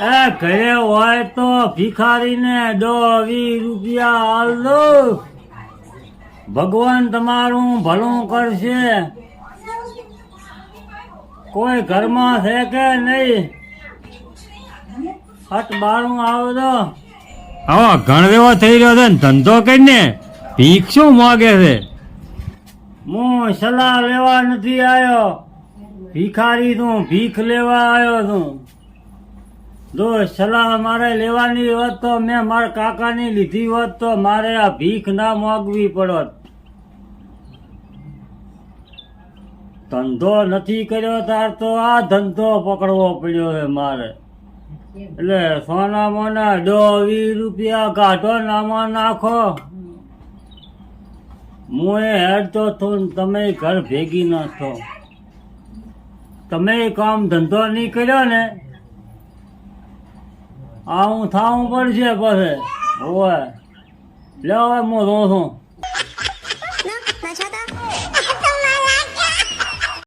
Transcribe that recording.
એ ઘરે હોય તો ભિખારીને દો વીસ રૂપિયા હાલ દો. ભગવાન તમારું ભલું કરશે. કોઈ ઘરમાં છે કે નહીં? હટ બારું આવો તો આવો ગણવેવો થઈ રહ્યો છે ને ધંધો કરીને ભીખ શું માગે છે? હું સલાહ લેવા નથી આવ્યો. ભિખારી તું ભીખ લેવા આવ્યો છું. જો સલાહ મારે લેવાની હોત તો મેં મારા કાકાની લીધી હોત તો મારે આ ભીખ ના માગવી પડત. ધંધો નથી કર્યો તાર તો આ ધંધો પકડવો પડ્યો છે મારે. એટલે સોના મોના દો વીસ રૂપિયા કાઢો નામાં નાખો. હું એ હેડતો છું ને તમે ઘર ભેગી ન છો તમે કામ ધંધો નહીં કર્યો ને આવું થાવું પડશે પછી. હોય લે હવે હું રહું છું